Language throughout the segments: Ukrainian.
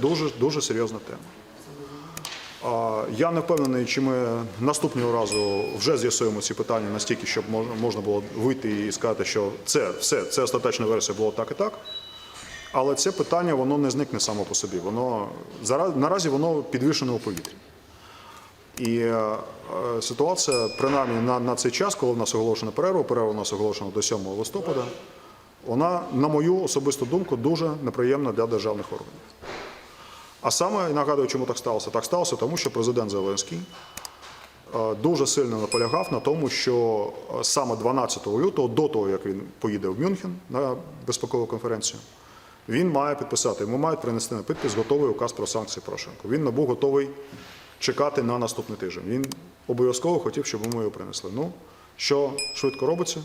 Дуже дуже серйозна тема. Я не впевнений, чи ми наступного разу вже з'ясуємо ці питання настільки, щоб можна, було вийти і сказати, що це все, це остаточна версія було так і так. Але це питання воно не зникне само по собі. Воно зараз наразі воно підвішене у повітрі. І е, ситуація, принаймні на, на цей час, коли в нас оголошена перерва, перерва у нас оголошена до 7 листопада, вона, на мою особисту думку, дуже неприємна для державних органів. А саме нагадую, чому так сталося? Так сталося, тому що президент Зеленський е, дуже сильно наполягав на тому, що е, саме 12 лютого, до того як він поїде в Мюнхен на безпекову конференцію, він має підписати. Йому мають принести на підпис готовий указ про санкції Порошенко. Він не був готовий чекати на наступний тиждень. Він обов'язково хотів, щоб йому його принесли. Ну, що швидко робиться,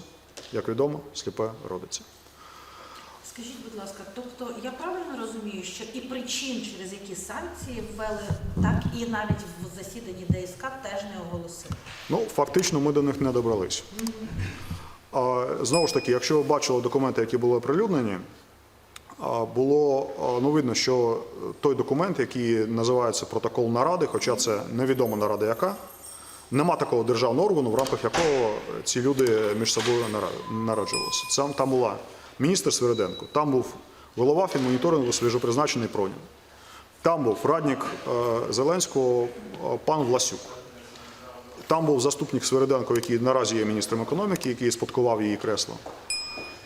як відомо, сліпе родиться. Скажіть, будь ласка, тобто я правильно розумію, що і причин, через які санкції ввели, так і навіть в засіданні ДСК теж не оголосили. Ну, фактично, ми до них не добрались. А, Знову ж таки, якщо ви бачили документи, які були оприлюднені, було ну, видно, що той документ, який називається протокол наради, хоча це невідома нарада яка, нема такого державного органу, в рамках якого ці люди між собою нара- нараджувалися. Це там була міністр Свириденко, там був голова фінмоніторингу свіжопризначений Пронін. Там був радник е, Зеленського е, пан Власюк. Там був заступник Свириденко, який наразі є міністром економіки, який спадкував її кресло.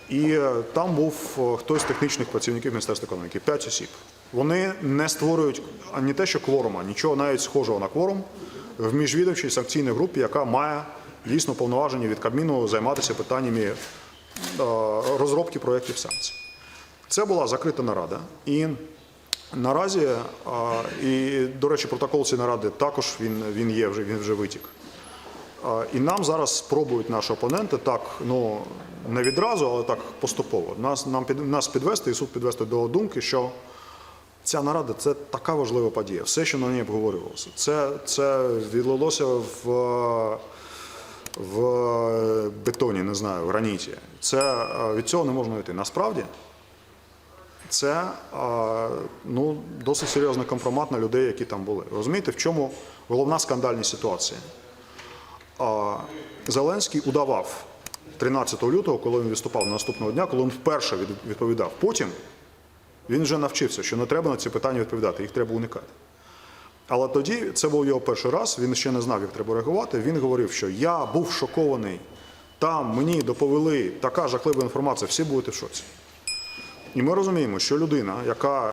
І е, там був хтось з технічних працівників Міністерства економіки, п'ять осіб. Вони не створюють ані те, що кворума, нічого навіть схожого на кворум в міжвідомчій санкційній групі, яка має дійсно повноваження від Кабміну займатися питаннями розробки проєктів санкцій. Це була закрита нарада. І наразі, і, до речі, протокол цієї наради також він, він є, вже, він вже витік. І нам зараз спробують наші опоненти так, ну не відразу, але так поступово. Нас, нам під, нас підвести і суд підвести до думки, що ця нарада це така важлива подія. Все, що на ній обговорювалося, це, це відлилося в, в бетоні, не знаю, в граніті. Це е, від цього не можна йти. Насправді це ну, досить серйозний компромат на людей, які там були. Розумієте, в чому головна скандальна ситуація? Зеленський удавав 13 лютого, коли він виступав наступного дня, коли він вперше відповідав. Потім він вже навчився, що не треба на ці питання відповідати, їх треба уникати. Але тоді це був його перший раз, він ще не знав, як треба реагувати. Він говорив, що я був шокований, там мені доповіли така жахлива інформація, всі будете в шоці. І ми розуміємо, що людина, яка